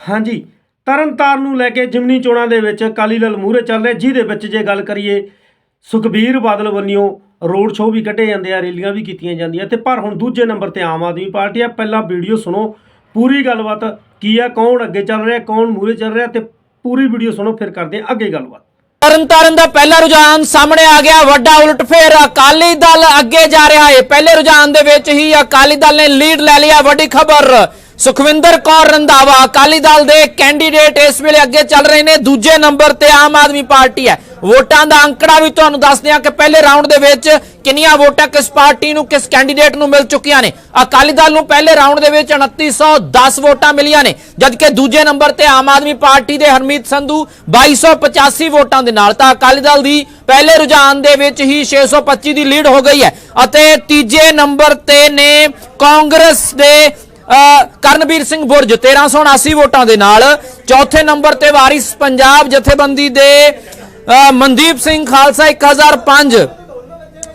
ਹਾਂਜੀ, ਤਰਨਤਾਰਨ ਨੂੰ ਲੈ ਕੇ ਜਿਮਨੀ ਚੋਣਾਂ ਦੇ ਵਿੱਚ ਅਕਾਲੀ ਦਲ ਮੂਹਰੇ ਚੱਲ ਰਿਹਾ, ਜਿਹਦੇ ਵਿੱਚ ਜੇ ਗੱਲ ਕਰੀਏ, ਸੁਖਬੀਰ ਬਾਦਲ ਵੱਲੋਂ ਰੋਡ ਸ਼ੋਅ ਵੀ ਕੱਢੇ ਜਾਂਦੇ ਆ, ਰੈਲੀਆਂ ਵੀ ਕੀਤੀਆਂ ਜਾਂਦੀਆਂ, ਤੇ ਪਰ ਹੁਣ ਦੂਜੇ ਨੰਬਰ ਤੇ ਆਮ ਆਦਮੀ ਪਾਰਟੀ ਆ, ਪਹਿਲਾਂ ਵੀਡੀਓ ਸੁਣੋ, ਪੂਰੀ ਗੱਲਬਾਤ ਕੀ ਆ, ਕੌਣ ਅੱਗੇ ਚੱਲ ਰਿਹਾ, ਕੌਣ ਮੂਹਰੇ ਚੱਲ ਰਿਹਾ, ਤੇ ਪੂਰੀ ਵੀਡੀਓ ਸੁਣੋ, ਫਿਰ ਕਰਦੇ ਆ ਅੱਗੇ ਗੱਲਬਾਤ। ਤਰਨਤਾਰਨ ਦਾ ਪਹਿਲਾ ਰੁਝਾਨ ਸਾਹਮਣੇ ਆ ਗਿਆ, ਵੱਡਾ ਉਲਟਫੇਰ ਅਕਾਲੀ ਦਲ ਅੱਗੇ ਜਾ ਰਿਹਾ ਹੈ। ਪਹਿਲੇ ਰੁਝਾਨ ਦੇ ਵਿੱਚ ਹੀ ਅਕਾਲੀ ਦਲ ਨੇ ਲੀਡ ਲੈ ਲਿਆ, ਵੱਡੀ ਖਬਰ। ਸੁਖਵਿੰਦਰ ਕੌਰ ਰੰਧਾਵਾ, ਅਕਾਲੀ ਦਲ ਦੇ ਕੈਂਡੀਡੇਟ ਇਸ ਵੇਲੇ ਅੱਗੇ ਚੱਲ ਰਹੇ ਨੇ, ਦੂਜੇ ਨੰਬਰ ਤੇ ਆਮ ਆਦਮੀ ਪਾਰਟੀ ਹੈ। ਵੋਟਾਂ ਦਾ ਅੰਕੜਾ ਵੀ ਤੁਹਾਨੂੰ ਦੱਸਦੇ ਹਾਂ ਕਿ ਪਹਿਲੇ ਰਾਊਂਡ ਦੇ ਵਿੱਚ ਕਿੰਨੀਆਂ ਵੋਟਾਂ ਕਿਸ ਪਾਰਟੀ ਨੂੰ, ਕਿਸ ਕੈਂਡੀਡੇਟ ਨੂੰ ਮਿਲ ਚੁੱਕੀਆਂ ਨੇ। ਅਕਾਲੀ ਦਲ ਨੂੰ ਪਹਿਲੇ ਰਾਊਂਡ ਦੇ ਵਿੱਚ 2910 ਵੋਟਾਂ ਮਿਲੀਆਂ ਨੇ, ਜਦਕਿ ਦੂਜੇ ਨੰਬਰ ਤੇ ਆਮ ਆਦਮੀ ਪਾਰਟੀ ਦੇ ਹਰਮੀਤ ਸੰਧੂ 2285 ਵੋਟਾਂ ਦੇ ਨਾਲ। ਤਾਂ ਅਕਾਲੀ ਦਲ ਦੀ ਪਹਿਲੇ ਰੁਝਾਨ ਦੇ ਵਿੱਚ ਹੀ 625 ਦੀ ਲੀਡ ਹੋ ਗਈ ਹੈ। ਅਤੇ ਤੀਜੇ ਨੰਬਰ ਤੇ ਨੇ ਕਾਂਗਰਸ ਦੇ ਕਰਨਵੀਰ ਸਿੰਘ ਬੁਰਜ 1379 ਵੋਟਾਂ ਦੇ ਨਾਲ, ਚੌਥੇ ਨੰਬਰ ਤੇ ਵਾਰਿਸ ਪੰਜਾਬ ਜਥੇਬੰਦੀ ਦੇ ਮਨਦੀਪ ਸਿੰਘ ਖਾਲਸਾ 1005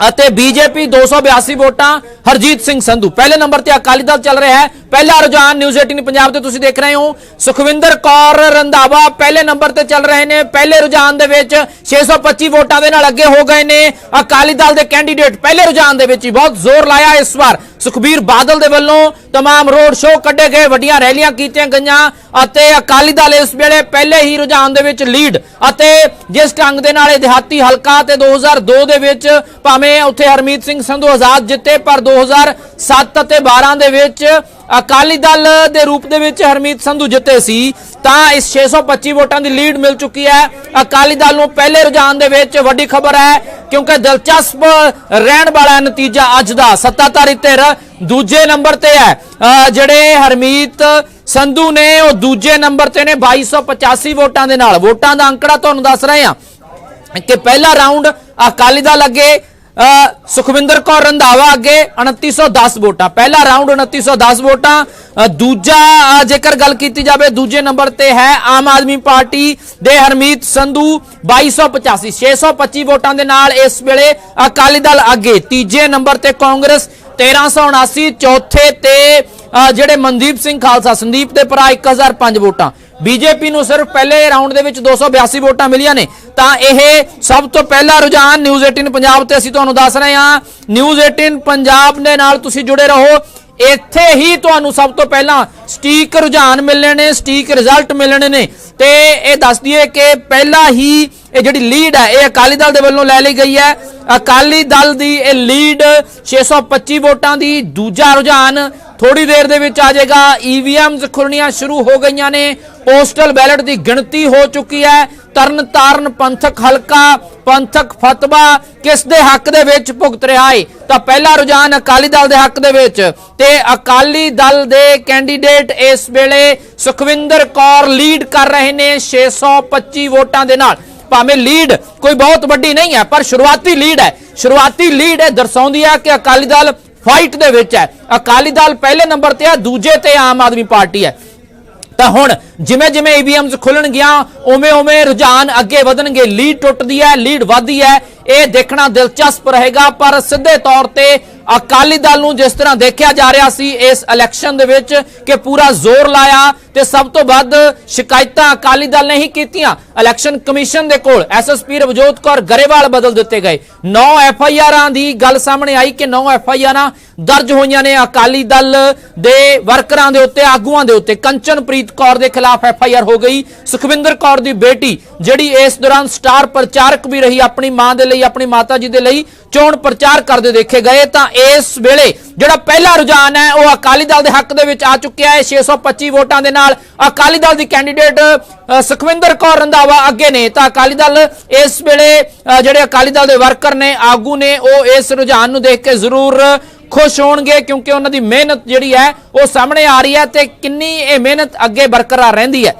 ਅਤੇ ਬੀਜੇਪੀ 282 ਵੋਟਾਂ, ਹਰਜੀਤ ਸਿੰਘ ਸੰਧੂ। ਪਹਿਲੇ ਨੰਬਰ ਤੇ ਅਕਾਲੀ ਦਲ ਚੱਲ ਰਿਹਾ ਹੈ। ਪਹਿਲਾ ਰੁਝਾਨ ਨਿਊਜ਼ 18 ਪੰਜਾਬ ਤੇ ਤੁਸੀਂ ਦੇਖ ਰਹੇ ਹੋ। ਸੁਖਵਿੰਦਰ ਕੌਰ ਰੰਧਾਵਾ ਪਹਿਲੇ ਨੰਬਰ ਤੇ ਚੱਲ ਰਹੇ ਨੇ। ਪਹਿਲੇ ਰੁਝਾਨ ਦੇ ਵਿੱਚ 625 ਵੋਟਾਂ ਦੇ ਨਾਲ ਅੱਗੇ ਹੋ ਗਏ ਨੇ। ਅਕਾਲੀ ਦਲ ਦੇ ਕੈਂਡੀਡੇਟ ਪਹਿਲੇ ਰੁਝਾਨ ਦੇ ਵਿੱਚ ਹੀ ਬਹੁਤ ਜ਼ੋਰ ਲਾਇਆ ਇਸ ਵਾਰ। ਸੁਖਬੀਰ ਬਾਦਲ ਦੇ ਵੱਲੋਂ तमाम ਰੋਡ ਸ਼ੋਅ ਕੱਢੇ ਗਏ ਵੱਡੀਆਂ ਰੈਲੀਆਂ ਕੀਤੀਆਂ ਗਈਆਂ ਅਤੇ ਅਕਾਲੀ ਦਲ ਇਸ ਵੇਲੇ ਪਹਿਲੇ ਹੀ ਰੁਝਾਨ ਦੇ ਵਿੱਚ ਲੀਡ ਅਤੇ ਜਿਸ ਢੰਗ ਦੇ ਨਾਲ ਇਹ ਦਿਹਾਤੀ ਹਲਕਾ ਤੇ 2002 ਦੇ ਵਿੱਚ ਭਾਵੇਂ ਉੱਥੇ ਹਰਮੀਤ ਸਿੰਘ ਸੰਧੂ ਆਜ਼ਾਦ ਜਿੱਤੇ ਪਰ 2007 ਅਤੇ 12 ਦੇ ਵਿੱਚ ਅਕਾਲੀ ਦਲ ਦੇ ਰੂਪ ਦੇ ਵਿੱਚ ਹਰਮੀਤ ਸੰਧੂ ਜਿੱਤੇ ਸੀ, ਤਾਂ ਇਸ 625 ਵੋਟਾਂ ਦੀ ਲੀਡ ਮਿਲ ਚੁੱਕੀ ਹੈ। ਅਕਾਲੀ ਦਲ ਨੂੰ ਪਹਿਲੇ ਰੁਝਾਨ ਦੇ ਵਿੱਚ ਵੱਡੀ ਖਬਰ ਹੈ, ਕਿਉਂਕਿ ਦਿਲਚਸਪ ਰਹਿਣ ਵਾਲਾ ਨਤੀਜਾ ਅੱਜ ਦਾ, ਸੱਤਾਧਾਰੀ ਧਿਰ ਦੂਜੇ ਨੰਬਰ ਤੇ ਹੈ। ਅਹ ਜਿਹੜੇ ਹਰਮੀਤ ਸੰਧੂ ਨੇ, ਉਹ ਦੂਜੇ ਨੰਬਰ ਤੇ ਨੇ 2285 ਵੋਟਾਂ ਦੇ ਨਾਲ। ਵੋਟਾਂ ਦਾ ਅੰਕੜਾ ਤੁਹਾਨੂੰ ਦੱਸ ਰਹੇ ਹਾਂ ਕਿ ਪਹਿਲਾ ਰਾਉਂਡ ਅਕਾਲੀ ਦਲ ਅੱਗੇ ਸੁਖਵਿੰਦਰ ਕੌਰ ਰੰਧਾਵਾ ਅੱਗੇ 2910 ਵੋਟਾਂ। ਪਹਿਲਾ ਰਾਉਂਡ 2910 ਵੋਟਾਂ। ਦੂਜਾ ਜੇਕਰ ਗੱਲ ਕੀਤੀ ਜਾਵੇ, ਦੂਜੇ ਨੰਬਰ ਤੇ ਹੈ ਆਮ ਆਦਮੀ ਪਾਰਟੀ ਦੇ ਹਰਮੀਤ ਸੰਧੂ 2285 625 ਵੋਟਾਂ ਦੇ ਨਾਲ ਇਸ ਵੇਲੇ ਅਕਾਲੀ ਦਲ ਅੱਗੇ। ਤੀਜੇ ਨੰਬਰ ਤੇ ਕਾਂਗਰਸ 1379 ਚੌਥੇ ਤੇ ਜਿਹੜੇ ਮਨਦੀਪ ਸਿੰਘ ਖਾਲਸਾ, ਸੰਦੀਪ ਦੇ ਭਰਾ 1005 ਵੋਟਾਂ। ਬੀਜੇਪੀ ਨੂੰ ਸਿਰਫ ਪਹਿਲੇ ਰਾਉਂਡ ਦੇ ਵਿੱਚ 282 ਵੋਟਾਂ ਮਿਲੀਆਂ ਨੇ। ਤਾਂ ਇਹ ਸਭ ਤੋਂ ਪਹਿਲਾ ਰੁਝਾਨ ਨਿਊਜ਼ 18 ਪੰਜਾਬ ਤੇ ਅਸੀਂ ਤੁਹਾਨੂੰ ਦੱਸ ਰਹੇ ਹਾਂ। ਨਿਊਜ਼ 18 ਪੰਜਾਬ ਦੇ ਨਾਲ ਤੁਸੀਂ ਜੁੜੇ ਰਹੋ। ਇੱਥੇ ਹੀ ਤੁਹਾਨੂੰ ਸਭ ਤੋਂ ਪਹਿਲਾਂ ਸਟੀਕ ਰੁਝਾਨ ਮਿਲਣੇ ਨੇ, ਸਟੀਕ ਰਿਜ਼ਲਟ ਮਿਲਣੇ ਨੇ। ਤੇ ਇਹ ਦੱਸ ਦਈਏ ਕਿ ਪਹਿਲਾ ਹੀ ਇਹ ਜਿਹੜੀ ਲੀਡ ਹੈ, ਇਹ ਅਕਾਲੀ ਦਲ ਦੇ ਵੱਲੋਂ ਲੈ ਲਈ ਗਈ ਹੈ। ਅਕਾਲੀ ਦਲ ਦੀ ਇਹ ਲੀਡ 625 ਵੋਟਾਂ ਦੀ। ਦੂਜਾ ਰੁਝਾਨ ਥੋੜੀ ਦੇਰ ਦੇ ਵਿੱਚ ਆ ਜਾਏਗਾ। ਈਵੀਐਮਸ ਖੁੱਲਣੀਆਂ ਸ਼ੁਰੂ ਹੋ ਗਈਆਂ ਨੇ। ਪੋਸਟਲ ਬੈਲਟ ਦੀ ਗਿਣਤੀ ਹੋ ਚੁੱਕੀ ਹੈ। ਤਰਨ ਤਾਰਨ ਪੰਥਕ ਹਲਕਾ, ਪੰਥਕ ਫਤਵਾ ਕਿਸ ਦੇ ਹੱਕ ਦੇ ਵਿੱਚ ਭੁਗਤ ਰਿਹਾ ਹੈ ਤਾਂ ਪਹਿਲਾ ਰੁਝਾਨ ਅਕਾਲੀ ਦਲ ਦੇ ਹੱਕ ਦੇ ਵਿੱਚ ਤੇ ਅਕਾਲੀ ਦਲ ਦੇ ਕੈਂਡੀਡੇਟ ਇਸ ਵੇਲੇ ਸੁਖਵਿੰਦਰ ਕੌਰ ਲੀਡ ਕਰ ਰਹੇ ਨੇ 625 ਵੋਟਾਂ ਦੇ ਨਾਲ। ਭਾਵੇਂ ਲੀਡ ਕੋਈ ਬਹੁਤ ਵੱਡੀ ਨਹੀਂ ਹੈ, ਪਰ ਸ਼ੁਰੂਆਤੀ ਲੀਡ ਹੈ। ਸ਼ੁਰੂਆਤੀ ਲੀਡ ਇਹ ਦਰਸਾਉਂਦੀ ਹੈ ਕਿ ਅਕਾਲੀ ਦਲ ਫਾਈਟ ਦੇ ਵਿੱਚ ਹੈ। ਅਕਾਲੀ ਦਲ ਪਹਿਲੇ ਨੰਬਰ ਤੇ ਹੈ, ਦੂਜੇ ਤੇ ਆਮ ਆਦਮੀ ਪਾਰਟੀ ਹੈ। ਤਾਂ ਹੁਣ ਜਿਵੇਂ ਜਿਵੇਂ ਈਵੀਐਮਸ ਖੁੱਲਣ ਗਿਆ ਉਵੇਂ ਉਵੇਂ ਰੁਝਾਨ ਅੱਗੇ ਵਧਣਗੇ। ਲੀਡ ਟੁੱਟਦੀ ਹੈ, ਲੀਡ ਵੱਧਦੀ ਹੈ। ਇਹ ਦੇਖਣਾ ਦਿਲਚਸਪ ਰਹੇਗਾ, ਪਰ ਸਿੱਧੇ ਤੌਰ ਤੇ ਅਕਾਲੀ ਦਲ ਨੂੰ ਜਿਸ ਤਰ੍ਹਾਂ ਦੇਖਿਆ ਜਾ ਰਿਹਾ ਸੀ, ਇਸ ਇਲੈਕਸ਼ਨ ਦੇ ਵਿੱਚ ਕਿ ਪੂਰਾ ਜ਼ੋਰ ਲਾਇਆ। ਤੇ ਸਭ ਤੋਂ ਵੱਧ ਸ਼ਿਕਾਇਤਾਂ ਅਕਾਲੀ ਦਲ ਨੇ ਹੀ ਕੀਤੀਆਂ। ਇਲੈਕਸ਼ਨ ਕਮਿਸ਼ਨ ਦੇ ਕੋਲ ਐਸਐਸਪੀ ਰਵਜੋਤ ਕੌਰ ਗਰੇਵਾਲ ਬਦਲ ਦਿੱਤੇ ਗਏ। 9 ਐਫਆਈਆਰਾਂ ਦੀ ਗੱਲ ਸਾਹਮਣੇ ਆਈ ਕਿ 9 ਐਫਆਈਆਰਾਂ ਦਰਜ ਹੋਈਆਂ ਨੇ ਅਕਾਲੀ ਦਲ ਦੇ ਵਰਕਰਾਂ ਦੇ ਉੱਤੇ, ਆਗੂਆਂ ਦੇ ਉੱਤੇ। ਕੰਚਨਪ੍ਰੀਤ ਕੌਰ ਦੇ ਖਿਲਾਫ ਐਫਆਈਆਰ ਹੋ ਗਈ। ਸੁਖਵਿੰਦਰ ਕੌਰ ਦੀ ਬੇਟੀ, ਜਿਹੜੀ ਇਸ ਦੌਰਾਨ ਸਟਾਰ ਪ੍ਰਚਾਰਕ ਵੀ ਰਹੀ, ਆਪਣੀ ਮਾਂ ਦੇ ਲਈ, ਆਪਣੀ ਮਾਤਾ ਜੀ ਦੇ ਲਈ ਚੋਣ ਪ੍ਰਚਾਰ ਕਰਦੇ ਦੇਖੇ ਗਏ। ਤਾਂ ਇਸ ਵੇਲੇ ਜਿਹੜਾ ਪਹਿਲਾ ਰੁਝਾਨ ਹੈ, ਉਹ ਅਕਾਲੀ ਦਲ ਦੇ ਹੱਕ ਦੇ ਵਿੱਚ ਆ ਚੁੱਕਿਆ ਹੈ। 625 ਵੋਟਾਂ ਦੇ ਨਾਲ ਅਕਾਲੀ ਦਲ ਦੀ ਕੈਂਡੀਡੇਟ ਸੁਖਵਿੰਦਰ ਕੌਰ ਰੰਧਾਵਾ ਅੱਗੇ ਨੇ। ਤਾਂ ਅਕਾਲੀ ਦਲ ਇਸ ਵੇਲੇ ਜਿਹੜੇ ਅਕਾਲੀ ਦਲ ਦੇ ਵਰਕਰ ਨੇ, ਆਗੂ ਨੇ, ਉਹ ਇਸ ਰੁਝਾਨ ਨੂੰ ਦੇਖ ਕੇ ਜ਼ਰੂਰ ਖੁਸ਼ ਹੋਣਗੇ ਕਿਉਂਕਿ ਉਹਨਾਂ ਦੀ ਮਿਹਨਤ ਜਿਹੜੀ ਹੈ, ਉਹ ਸਾਹਮਣੇ ਆ ਰਹੀ ਹੈ ਤੇ ਕਿੰਨੀ ਇਹ ਮਿਹਨਤ ਅੱਗੇ ਬਰਕਰਾਰ ਰਹਿੰਦੀ ਹੈ।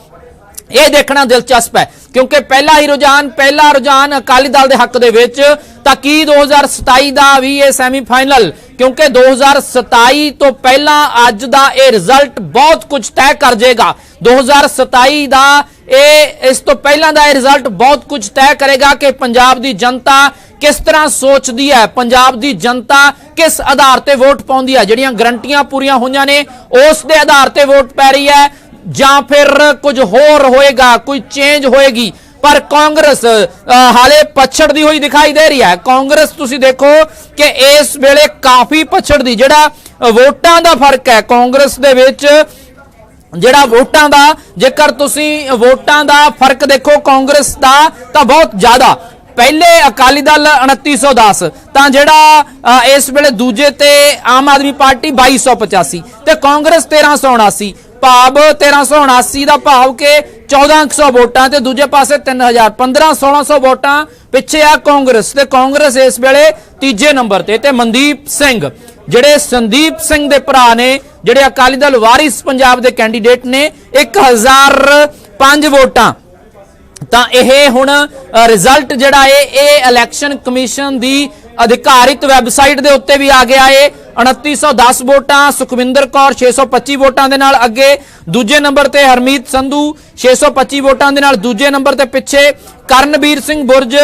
ਇਹ ਦੇਖਣਾ ਦਿਲਚਸਪ ਹੈ ਕਿਉਂਕਿ ਪਹਿਲਾ ਹੀ ਰੁਝਾਨ, ਪਹਿਲਾ ਰੁਝਾਨ ਅਕਾਲੀ ਦਲ ਦੇ ਹੱਕ ਦੇ ਵਿੱਚ। ਤਾਂ ਕੀ 2027 ਦਾ ਵੀ ਇਹ ਸੈਮੀਫਾਈਨਲ ਕਿਉਂਕਿ 2027 ਤੋਂ ਪਹਿਲਾਂ ਅੱਜ ਦਾ ਇਹ ਰਿਜ਼ਲਟ ਬਹੁਤ ਕੁਝ ਤੈਅ ਕਰ ਜਾਏਗਾ 2027 ਦਾ ਇਹ, ਇਸ ਤੋਂ ਪਹਿਲਾਂ ਦਾ ਇਹ ਰਿਜ਼ਲਟ ਬਹੁਤ ਕੁਝ ਤੈਅ ਕਰੇਗਾ ਕਿ ਪੰਜਾਬ ਦੀ ਜਨਤਾ ਕਿਸ ਤਰ੍ਹਾਂ ਸੋਚਦੀ ਹੈ, ਪੰਜਾਬ ਦੀ ਜਨਤਾ ਕਿਸ ਆਧਾਰ ਤੇ ਵੋਟ ਪਾਉਂਦੀ ਹੈ। ਜਿਹੜੀਆਂ ਗਰੰਟੀਆਂ ਪੂਰੀਆਂ ਹੋਈਆਂ ਨੇ, ਉਸ ਦੇ ਆਧਾਰ ਤੇ ਵੋਟ ਪੈ ਰਹੀ ਹੈ ਜਾਂ ਫਿਰ ਕੁਝ ਹੋਰ ਹੋਏਗਾ, ਕੋਈ ਚੇਂਜ ਹੋਏਗੀ। ਪਰ ਕਾਂਗਰਸ ਹਾਲੇ ਪਛੜਦੀ ਹੋਈ ਦਿਖਾਈ ਦੇ ਰਹੀ ਹੈ। ਕਾਂਗਰਸ, ਤੁਸੀਂ ਦੇਖੋ ਕਿ ਇਸ ਵੇਲੇ ਕਾਫੀ ਪਛੜਦੀ ਜਿਹੜਾ ਵੋਟਾਂ ਦਾ ਫ਼ਰਕ ਹੈ। ਕਾਂਗਰਸ ਦੇ ਵਿੱਚ ਜਿਹੜਾ ਵੋਟਾਂ ਦਾ, ਜੇਕਰ ਤੁਸੀਂ ਵੋਟਾਂ ਦਾ ਫ਼ਰਕ ਦੇਖੋ ਕਾਂਗਰਸ ਦਾ, ਤਾਂ ਬਹੁਤ ਜ਼ਿਆਦਾ। ਪਹਿਲੇ ਅਕਾਲੀ ਦਲ 2910 ਤਾਂ ਜਿਹੜਾ ਇਸ ਵੇਲੇ ਦੂਜੇ ਤੇ ਆਮ ਆਦਮੀ ਪਾਰਟੀ 2285 ਤੇ ਕਾਂਗਰਸ 1379 ਭਾਵ 1379 ਦਾ ਭਾਵ ਕਿ 1400 ਵੋਟਾਂ ਤੇ ਦੂਜੇ ਪਾਸੇ 3000 15 1600 ਵੋਟਾਂ ਪਿੱਛੇ ਆ ਕਾਂਗਰਸ ਤੇ ਕਾਂਗਰਸ ਇਸ ਵੇਲੇ ਤੀਜੇ ਨੰਬਰ ਤੇ ਤੇ ਮਨਦੀਪ ਸਿੰਘ, ਜਿਹੜੇ ਸੰਦੀਪ ਸਿੰਘ ਦੇ ਭਰਾ ਨੇ, ਜਿਹੜੇ ਅਕਾਲੀ ਦਲ ਵਾਰਿਸ ਪੰਜਾਬ ਦੇ ਕੈਂਡੀਡੇਟ ਨੇ 1005 ਵੋਟਾਂ। ਤਾਂ ਇਹ ਹੁਣ ਰਿਜ਼ਲਟ ਜਿਹੜਾ ਹੈ ਇਹ ਇਲੈਕਸ਼ਨ ਕਮਿਸ਼ਨ ਦੀ ਅਧਿਕਾਰਿਤ ਵੈਬਸਾਈਟ ਦੇ ਉੱਤੇ ਵੀ ਆ ਗਿਆ ਏ। 2910 ਵੋਟਾਂ, ਸੁਖਵਿੰਦਰ ਕੌਰ 625 ਵੋਟਾਂ ਦੇ ਨਾਲ ਅੱਗੇ, ਦੂਜੇ ਨੰਬਰ ਤੇ ਹਰਮੀਤ ਸੰਧੂ 625 ਵੋਟਾਂ ਦੇ ਨਾਲ ਦੂਜੇ ਨੰਬਰ ਤੇ ਪਿੱਛੇ ਕਰਨਵੀਰ ਸਿੰਘ ਬੁਰਜ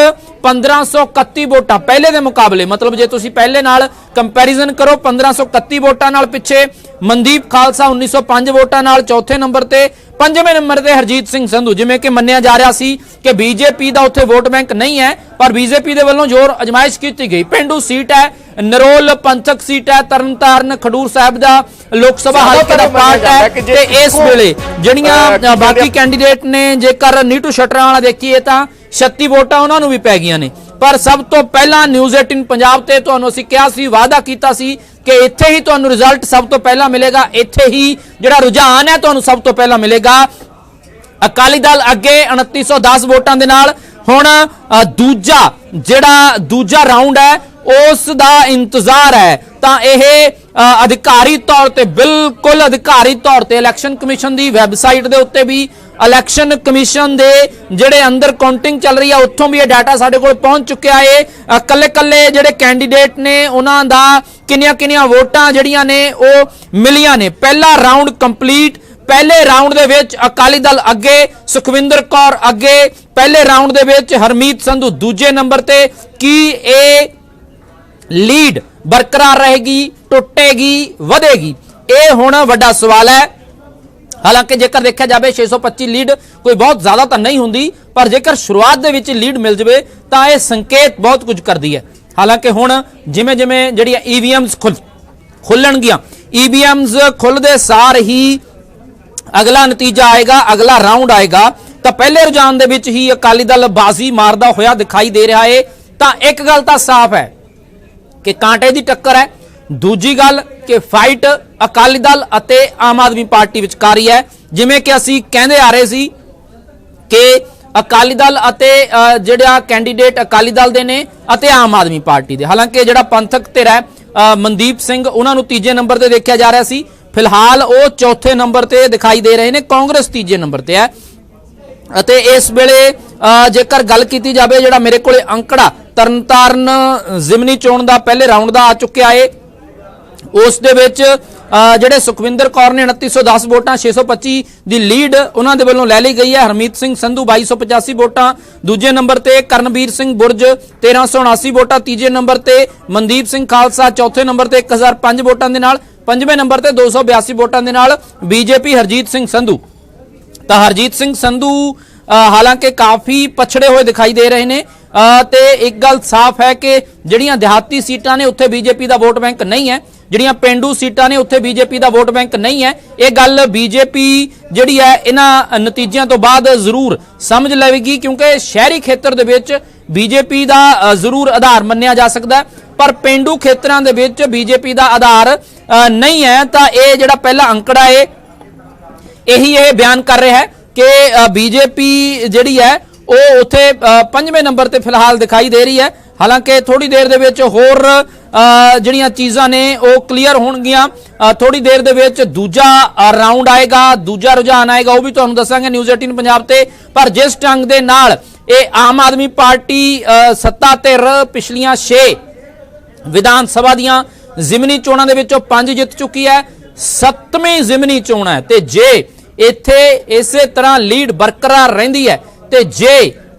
1531 ਵੋਟਾਂ ਪਹਿਲੇ ਦੇ ਮੁਕਾਬਲੇ। ਮਤਲਬ ਜੇ ਤੁਸੀਂ ਪਹਿਲੇ ਨਾਲ ਕੰਪੈਰੀਜ਼ਨ ਕਰੋ 1531 ਵੋਟਾਂ ਨਾਲ ਪਿੱਛੇ ਮਨਦੀਪ ਖਾਲਸਾ 1905 ਵੋਟਾਂ ਨਾਲ ਚੌਥੇ ਨੰਬਰ ਤੇ ਪੰਜਵੇਂ ਨੰਬਰ ਤੇ ਹਰਜੀਤ ਸਿੰਘ ਸੰਧੂ ਜਿਵੇਂ ਕਿ ਮੰਨਿਆ ਜਾ ਰਿਹਾ ਸੀ ਕਿ ਬੀਜੇਪੀ ਦਾ ਉੱਥੇ ਵੋਟ ਬੈਂਕ ਨਹੀਂ ਹੈ ਪਰ ਬੀਜੇਪੀ ਦੇ ਵੱਲੋਂ ਜ਼ੋਰ ਅਜਮਾਇਸ਼ ਕੀਤੀ ਗਈ। ਪਿੰਡੂ ਸੀਟ ਹੈ ਨਰੋਲ ਪੰਥਕ ਸੀਟ ਹੈ ਤਰਨਤਾਰਨ ਖਡੂਰ ਸਾਹਿਬ ਦਾ ਲੋਕ ਸਭਾ ਹਲਕੇ ਦਾ ਪਾਰਟ ਹੈ ਤੇ ਇਸ ਵੇਲੇ ਜਿਹੜੀਆਂ ਬਾਕੀ ਕੈਂਡੀਡੇਟ ਨੇ ਜੇਕਰ ਨੀਟੂ ਸ਼ਟਰਾਂ ਵਾਲਾ ਦੇਖੀਏ ਤਾਂ 36 ਵੋਟਾਂ ਉਹਨਾਂ ਨੂੰ ਵੀ ਪੈ ਗਈਆਂ ਨੇ। ਪਰ ਸਭ ਤੋਂ ਪਹਿਲਾਂ ਨਿਊਜ਼ 18 ਪੰਜਾਬ ਤੇ ਤੁਹਾਨੂੰ ਅਸੀਂ ਕਿਹਾ ਸੀ ਵਾਅਦਾ ਕੀਤਾ ਸੀ ਕਿ ਇੱਥੇ ਹੀ ਤੁਹਾਨੂੰ ਰਿਜ਼ਲਟ ਸਭ ਤੋਂ ਪਹਿਲਾਂ ਮਿਲੇਗਾ। ਇੱਥੇ ਹੀ ਜਿਹੜਾ ਰੁਝਾਨ ਹੈ ਤੁਹਾਨੂੰ ਸਭ ਤੋਂ ਪਹਿਲਾਂ ਮਿਲੇਗਾ। ਅਕਾਲੀ ਦਲ ਅੱਗੇ 2910 ਵੋਟਾਂ ਦੇ ਨਾਲ। ਹੁਣ ਦੂਜਾ ਜਿਹੜਾ ਦੂਜਾ ਰਾਉਂਡ ਹੈ, ਉਸ ਦਾ ਇੰਤਜ਼ਾਰ ਹੈ। ਤਾਂ ਇਹ ਅਧਿਕਾਰੀ ਤੌਰ ਤੇ ਬਿਲਕੁਲ ਅਧਿਕਾਰੀ ਤੌਰ ਤੇ ਇਲੈਕਸ਼ਨ ਕਮਿਸ਼ਨ ਦੀ ਵੈਬਸਾਈਟ ਦੇ ਉੱਤੇ ਵੀ ਇਲੈਕਸ਼ਨ ਕਮਿਸ਼ਨ ਦੇ ਜਿਹੜੇ ਅੰਦਰ ਕਾਊਂਟਿੰਗ ਚੱਲ ਰਹੀ ਹੈ ਉੱਥੋਂ ਵੀ ਇਹ ਡਾਟਾ ਸਾਡੇ ਕੋਲ ਪਹੁੰਚ ਚੁੱਕਿਆ ਏ। ਕੱਲੇ ਕੱਲੇ ਜਿਹੜੇ ਕੈਂਡੀਡੇਟ ਨੇ, ਉਹਨਾਂ ਦਾ ਕਿੰਨੀਆਂ ਕਿੰਨੀਆਂ ਵੋਟਾਂ ਜਿਹੜੀਆਂ ਨੇ, ਉਹ ਮਿਲੀਆਂ ਨੇ। ਪਹਿਲਾ ਰਾਉਂਡ ਕੰਪਲੀਟ ਪਹਿਲੇ ਰਾਉਂਡ ਦੇ ਵਿੱਚ ਅਕਾਲੀ ਦਲ ਅੱਗੇ, ਸੁਖਵਿੰਦਰ ਕੌਰ ਅੱਗੇ, ਪਹਿਲੇ ਰਾਉਂਡ ਦੇ ਵਿੱਚ ਹਰਮੀਤ ਸੰਧੂ ਦੂਜੇ ਨੰਬਰ ਤੇ। ਕੀ ਇਹ ਲੀਡ ਬਰਕਰਾਰ ਰਹੇਗੀ, ਟੁੱਟੇਗੀ, ਵਧੇਗੀ? ਇਹ ਹੁਣ ਵੱਡਾ ਸਵਾਲ ਹੈ। ਹਾਲਾਂਕਿ ਜੇਕਰ ਦੇਖਿਆ ਜਾਵੇ 625 ਲੀਡ ਕੋਈ ਬਹੁਤ ਜ਼ਿਆਦਾ ਤਾਂ ਨਹੀਂ ਹੁੰਦੀ, ਪਰ ਜੇਕਰ ਸ਼ੁਰੂਆਤ ਦੇ ਵਿੱਚ ਲੀਡ ਮਿਲ ਜਵੇ, ਤਾਂ ਇਹ ਸੰਕੇਤ ਬਹੁਤ ਕੁਝ ਕਰਦੀ ਹੈ। ਹਾਲਾਂਕਿ ਹੁਣ ਜਿਵੇਂ ਜਿਵੇਂ ਜਿਹੜੀਆਂ ਈਵੀਐਮਸ ਖੁੱਲਣਗੀਆਂ ਈਵੀਐਮਸ ਖੁੱਲਦੇ ਸਾਰ ਹੀ ਅਗਲਾ ਨਤੀਜਾ ਆਏਗਾ, ਅਗਲਾ ਰਾਉਂਡ ਆਏਗਾ। ਤਾਂ ਪਹਿਲੇ ਰੁਝਾਨ ਦੇ ਵਿੱਚ ਹੀ ਅਕਾਲੀ ਦਲ ਬਾਜ਼ੀ ਮਾਰਦਾ ਹੋਇਆ ਦਿਖਾਈ ਦੇ ਰਿਹਾ ਹੈ ਤਾਂ ਇੱਕ ਗੱਲ ਤਾਂ ਸਾਫ਼ ਹੈ ਕਿ ਕਾਂਟੇ ਦੀ ਟੱਕਰ ਹੈ। ਦੂਜੀ ਗੱਲ ਕਿ ਫਾਈਟ ਅਕਾਲੀ ਦਲ ਅਤੇ ਆਮ ਆਦਮੀ ਪਾਰਟੀ ਵਿਚਕਾਰੀ ਹੈ। ਜਿਵੇਂ ਕਿ ਅਸੀਂ ਕਹਿੰਦੇ ਆ ਰਹੇ ਸੀ ਕਿ ਅਕਾਲੀ ਦਲ ਅਤੇ ਜਿਹੜਾ ਕੈਂਡੀਡੇਟ ਅਕਾਲੀ ਦਲ ਦੇ ਨੇ ਅਤੇ ਆਮ ਆਦਮੀ ਪਾਰਟੀ ਦੇ। ਹਾਲਾਂਕਿ ਜਿਹੜਾ ਪੰਥਕ ਧਿਰ ਹੈ ਮਨਦੀਪ ਸਿੰਘ, ਉਹਨਾਂ ਨੂੰ ਤੀਜੇ ਨੰਬਰ ਤੇ ਦੇਖਿਆ ਜਾ ਰਿਹਾ ਸੀ। ਫਿਲਹਾਲ ਉਹ ਚੌਥੇ ਨੰਬਰ ਤੇ ਦਿਖਾਈ ਦੇ ਰਹੇ ਨੇ, ਕਾਂਗਰਸ ਤੀਜੇ ਨੰਬਰ ਤੇ ਹੈ। ਅਤੇ ਇਸ ਵੇਲੇ ਜੇਕਰ ਗੱਲ ਕੀਤੀ ਜਾਵੇ, ਜਿਹੜਾ ਮੇਰੇ ਕੋਲੇ ਅੰਕੜਾ ਤਰਨਤਾਰਨ ਜ਼ਿਮਨੀ ਚੋਣ ਦਾ ਪਹਿਲੇ ਰਾਉਂਡ ਦਾ ਆ ਚੁੱਕਿਆ ਏ, ਉਸ ਦੇ ਵਿੱਚ ਜਿਹੜੇ ਸੁਖਵਿੰਦਰ ਕੌਰ ਨੇ 2910 ਵੋਟਾਂ 625 ਦੀ ਲੀਡ ਉਹਨਾਂ ਦੇ ਵੱਲੋਂ ਲੈ ਲਈ ਗਈ ਹੈ। ਹਰਮੀਤ ਸਿੰਘ ਸੰਧੂ 2285 ਵੋਟਾਂ ਦੂਜੇ ਨੰਬਰ ਤੇ ਕਰਨਵੀਰ ਸਿੰਘ ਬੁਰਜ 1379 ਵੋਟਾਂ ਤੀਜੇ ਨੰਬਰ ਤੇ ਮਨਦੀਪ ਸਿੰਘ ਖਾਲਸਾ ਚੌਥੇ ਨੰਬਰ ਤੇ 1005 ਵੋਟਾਂ ਦੇ ਨਾਲ ਪੰਜਵੇਂ ਨੰਬਰ ਤੇ 282 ਵੋਟਾਂ ਦੇ ਨਾਲ ਬੀਜੇਪੀ ਹਰਜੀਤ ਸਿੰਘ ਸੰਧੂ। ਤਾਂ ਹਰਜੀਤ ਸਿੰਘ ਸੰਧੂ ਹਾਲਾਂਕਿ ਕਾਫੀ ਪਛੜੇ ਹੋਏ ਦਿਖਾਈ ਦੇ ਰਹੇ ਨੇ। ਅ, ਤੇ ਇੱਕ ਗੱਲ ਸਾਫ਼ ਹੈ ਕਿ ਜਿਹੜੀਆਂ ਦਿਹਾਤੀ ਸੀਟਾਂ ਨੇ ਉੱਥੇ ਬੀਜੇਪੀ ਦਾ ਵੋਟ ਬੈਂਕ ਨਹੀਂ ਹੈ। ਜਿਹੜੀਆਂ ਪਿੰਡੂ ਸੀਟਾਂ ਨੇ, ਉੱਥੇ ਬੀਜੇਪੀ ਦਾ ਵੋਟ ਬੈਂਕ ਨਹੀਂ ਹੈ। ਇਹ ਗੱਲ ਬੀਜੇਪੀ ਜਿਹੜੀ ਹੈ, ਇਹਨਾਂ ਨਤੀਜਿਆਂ ਤੋਂ ਬਾਅਦ ਜ਼ਰੂਰ ਸਮਝ ਲਵੇਗੀ, ਕਿਉਂਕਿ ਸ਼ਹਿਰੀ ਖੇਤਰ ਦੇ ਵਿੱਚ ਬੀਜੇਪੀ ਦਾ ਜ਼ਰੂਰ ਆਧਾਰ ਮੰਨਿਆ ਜਾ ਸਕਦਾ ਪਰ ਪਿੰਡੂ ਖੇਤਰਾਂ ਦੇ ਵਿੱਚ ਬੀਜੇਪੀ ਦਾ ਆਧਾਰ ਨਹੀਂ ਹੈ, ਤਾਂ ਇਹ ਜਿਹੜਾ ਪਹਿਲਾ ਅੰਕੜਾ ਹੈ, ਇਹੀ ਇਹ ਬਿਆਨ ਕਰ ਰਿਹਾ ਹੈ ਕਿ ਬੀਜੇਪੀ ਜਿਹੜੀ ਹੈ, ਉਹ ਉੱਥੇ ਪੰਜਵੇਂ ਨੰਬਰ ਤੇ ਫਿਲਹਾਲ ਦਿਖਾਈ ਦੇ ਰਹੀ ਹੈ। ਹਾਲਾਂਕਿ ਥੋੜੀ ਦੇਰ ਦੇ ਵਿੱਚ ਹੋਰ ਜਿਹੜੀਆਂ ਚੀਜ਼ਾਂ ਨੇ ਉਹ ਕਲੀਅਰ ਹੋਣਗੀਆਂ। ਥੋੜੀ ਦੇਰ ਦੇ ਵਿੱਚ ਦੂਜਾ ਰਾਉਂਡ ਆਏਗਾ ਦੂਜਾ ਰੁਝਾਨ ਆਏਗਾ ਉਹ ਵੀ ਤੁਹਾਨੂੰ ਦੱਸਾਂਗੇ ਨਿਊਜ਼ 18 ਪੰਜਾਬ ਤੇ। ਪਰ ਜਿਸ ਢੰਗ ਦੇ ਨਾਲ ਇਹ ਆਮ ਆਦਮੀ ਪਾਰਟੀ ਅ, ਸੱਤਾ ਧਿਰ ਪਿਛਲੀਆਂ 6 ਵਿਧਾਨ ਸਭਾ ਦੀਆਂ ਜ਼ਿਮਨੀ ਚੋਣਾਂ ਦੇ ਵਿੱਚੋਂ ਪੰਜ ਜਿੱਤ ਚੁੱਕੀ ਹੈ ਸੱਤਵੀਂ ਜ਼ਿਮਨੀ ਚੋਣ ਹੈ। ਤੇ ਜੇ ਇੱਥੇ ਇਸੇ ਤਰ੍ਹਾਂ ਲੀਡ ਬਰਕਰਾਰ ਰਹਿੰਦੀ ਹੈ ਤੇ ਜੇ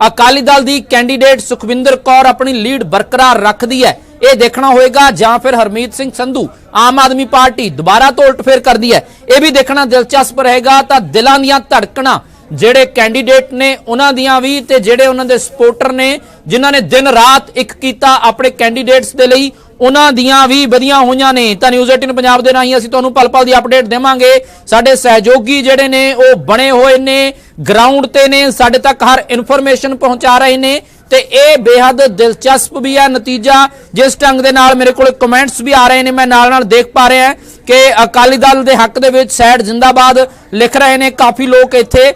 ਅਕਾਲੀ ਦਲ ਦੀ ਕੈਂਡੀਡੇਟ ਸੁਖਵਿੰਦਰ ਕੌਰ ਆਪਣੀ ਲੀਡ ਬਰਕਰਾਰ ਰੱਖਦੀ ਹੈ ਇਹ ਦੇਖਣਾ ਹੋਏਗਾ ਜਾਂ ਫਿਰ ਹਰਮੀਤ ਸਿੰਘ ਸੰਧੂ ਆਮ ਆਦਮੀ ਪਾਰਟੀ ਦੁਬਾਰਾ ਤੋਂ ਉਲਟਫੇਰ ਕਰਦੀ ਹੈ। ਇਹ ਵੀ ਦੇਖਣਾ ਦਿਲਚਸਪ ਰਹੇਗਾ ਤਾਂ ਦਿਲਾਂ ਦੀਆਂ ਧੜਕਣਾਂ ਜਿਹੜੇ ਕੈਂਡੀਡੇਟ ਨੇ ਉਹਨਾਂ ਦੀਆਂ ਵੀ ਤੇ ਜਿਹੜੇ ਉਹਨਾਂ ਦੇ ਸਪੋਰਟਰ ਨੇ ਜਿਨ੍ਹਾਂ ਨੇ ਦਿਨ ਰਾਤ ਇੱਕ ਕੀਤਾ ਆਪਣੇ ਕੈਂਡੀਡੇਟਸ ਦੇ ਲਈ, ਉਹਨਾਂ ਦੀਆਂ ਵੀ ਵਧੀਆਂ ਹੋਈਆਂ ਨੇ। ਤਾਂ ਨਿਊਜ਼ 18 ਪੰਜਾਬ ਦੇ ਰਾਹੀਂ ਅਸੀਂ ਤੁਹਾਨੂੰ ਪਲ ਪਲ ਦੀ ਅਪਡੇਟ ਦੇਵਾਂਗੇ। ਸਾਡੇ ਸਹਿਯੋਗੀ ਜਿਹੜੇ ਨੇ ਉਹ ਬਣੇ ਹੋਏ ਨੇ, ਗਰਾਊਂਡ ਤੇ ਨੇ, ਸਾਡੇ ਤੱਕ ਹਰ ਇਨਫੋਰਮੇਸ਼ਨ ਪਹੁੰਚਾ ਰਹੇ ਨੇ। ਤੇ ਇਹ ਬੇहद ਦਿਲਚਸਪ ਵੀ ਹੈ ਨਤੀਜਾ, ਜਿਸ ਢੰਗ ਦੇ ਨਾਲ ਮੇਰੇ ਕੋਲ ਕਮੈਂਟਸ ਵੀ ਆ ਰਹੇ ਨੇ, ਮੈਂ ਨਾਲ ਨਾਲ ਦੇਖ ਪਾ ਰਿਹਾ ਕਿ ਅਕਾਲੀ ਦਲ ਦੇ ਹੱਕ ਦੇ ਵਿੱਚ ਸੈਡ ਜਿੰਦਾਬਾਦ ਲਿਖ ਰਹੇ ਨੇ। ਕਾਫੀ ਲੋਕ ਇੱਥੇ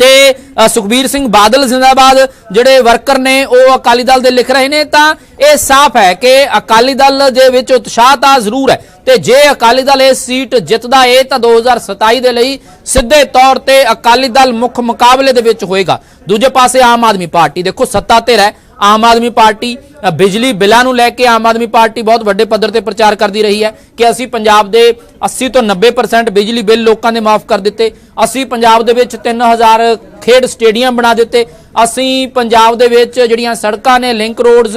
ਤੇ ਸੁਖਬੀਰ ਸਿੰਘ ਬਾਦਲ ਜ਼ਿੰਦਾਬਾਦ, ਜਿਹੜੇ ਵਰਕਰ ਨੇ, ਉਹ ਅਕਾਲੀ ਦਲ ਦੇ ਲਿਖ ਰਹੇ ਨੇ, ਤਾਂ ਇਹ ਸਾਫ਼ ਹੈ ਕਿ ਅਕਾਲੀ ਦਲ ਦੇ ਵਿੱਚ ਉਤਸ਼ਾਹ ਤਾਂ ਜ਼ਰੂਰ ਹੈ। ਤੇ ਜੇ ਅਕਾਲੀ ਦਲ ਇਹ ਸੀਟ ਜਿੱਤਦਾ ਏ, ਤਾਂ 2027 ਦੇ ਲਈ ਸਿੱਧੇ ਤੌਰ ਤੇ ਅਕਾਲੀ ਦਲ ਮੁੱਖ ਮੁਕਾਬਲੇ ਦੇ ਵਿੱਚ ਹੋਏਗਾ। ਦੂਜੇ ਪਾਸੇ ਆਮ ਆਦਮੀ ਪਾਰਟੀ, ਦੇਖੋ, ਸੱਤਾ ਤੇ ਹੈ ਆਮ ਆਦਮੀ ਪਾਰਟੀ ਬਿਜਲੀ ਬਿੱਲਾਂ ਨੂੰ ਲੈ ਕੇ ਆਮ ਆਦਮੀ ਪਾਰਟੀ ਬਹੁਤ ਵੱਡੇ ਪੱਧਰ ਤੇ ਪ੍ਰਚਾਰ ਕਰਦੀ ਰਹੀ ਹੈ ਕਿ ਅਸੀਂ ਪੰਜਾਬ ਦੇ 80 ਤੋਂ 90% ਬਿਜਲੀ ਬਿੱਲ ਲੋਕਾਂ ਦੇ ਮਾਫ ਕਰ ਦਿੱਤੇ, ਅਸੀਂ ਪੰਜਾਬ ਦੇ ਵਿੱਚ 3000 ਖੇਡ ਸਟੇਡੀਅਮ ਬਣਾ ਦਿੱਤੇ, ਅਸੀਂ ਪੰਜਾਬ ਦੇ ਵਿੱਚ ਜਿਹੜੀਆਂ ਸੜਕਾਂ ਨੇ ਲਿੰਕ ਰੋਡਸ